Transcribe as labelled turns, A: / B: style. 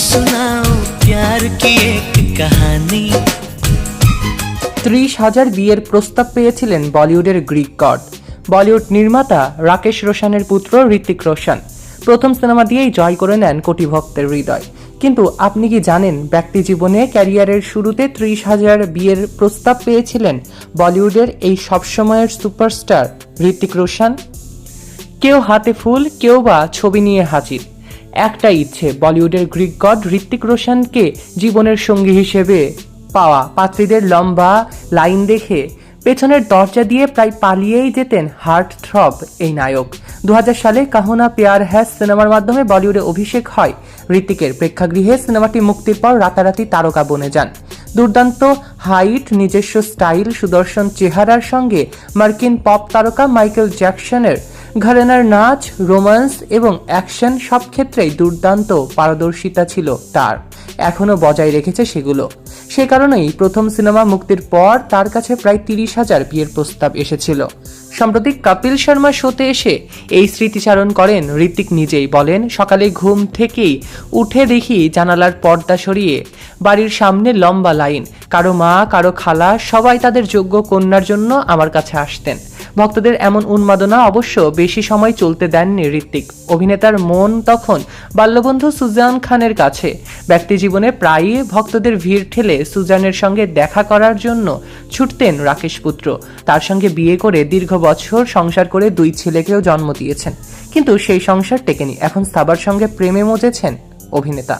A: सुनाओ प्यार की एक कहानी
B: ত্রিশ হাজার বিয়ের প্রস্তাব পেয়েছিলেন বলিউডের গ্রিক গড বলিউড নির্মাতা রাকেশ রোশানের পুত্র ঋতিক রোশন প্রথম সিনেমা দিয়েই জয় করে নেন কোটি ভক্তের হৃদয় কিন্তু আপনি কি জানেন ব্যক্তি জীবনে ক্যারিয়ারের শুরুতে ত্রিশ হাজার বিয়ের প্রস্তাব পেয়েছিলেন বলিউডের এই সবসময়ের সুপারস্টার ঋতিক রোশন কেউ হাতে ফুল কেউ বা ছবি নিয়ে হাজির একটাই ইচ্ছে বলিউডের গ্রিক গড ঋত্বিক রোশনকে জীবনের সঙ্গী হিসেবে পাওয়া। পাত্রীদের লম্বা লাইন দেখে পেছনের দরজা দিয়ে প্রায় পালিয়েই যেতেন হার্ট থ্রব এই নায়ক। দু হাজার সালে কাহনা পেয়ার হ্যাস সিনেমার মাধ্যমে বলিউডে অভিষেক হয়। ঋত্বিকের প্রেক্ষাগৃহে সিনেমাটি মুক্তির পর রাতারাতি তারকা বনে যান। দুর্দান্ত হাইট, নিজস্ব স্টাইল, সুদর্শন চেহারার সঙ্গে মার্কিন পপ তারকা মাইকেল জ্যাকসনের ঘরানার নাচ রোমান্স এবং অ্যাকশন সব ক্ষেত্রেই দুর্দান্ত পারদর্শিতা ছিল তার। এখনও বজায় রেখেছে সেগুলো। সে কারণেই প্রথম সিনেমা মুক্তির পর তার কাছে প্রায় তিরিশ হাজার বিয়ের প্রস্তাব এসেছিল। সম্প্রতি কপিল শর্মা শোতে এসে এই স্মৃতিচারণ করেন ঋতিক নিজেই বলেন, সকালে ঘুম থেকেই উঠে দেখি জানালার পর্দা সরিয়ে বাড়ির সামনে লম্বা লাইন। কারও মা, কারও খালা, সবাই তাদের যোগ্য কন্যার জন্য আমার কাছে আসতেন। ভক্তদের এমন উন্মাদনা অবশ্য বেশি সময় চলতে দেননি ঋত্বিক। অভিনেতার মন তখন বাল্যবন্ধু সুজান খানের কাছে। ব্যক্তি জীবনে প্রায়ই ভক্তদের ভিড় ঠেলে সুজানের সঙ্গে দেখা করার জন্য ছুটতেন রাকেশ পুত্র। তার সঙ্গে বিয়ে করে দীর্ঘ বছর সংসার করে দুই ছেলেকেও জন্ম দিয়েছেন। কিন্তু সেই সংসার টেকেনি। এখন সাবার সঙ্গে প্রেমে মজেছেন অভিনেতা।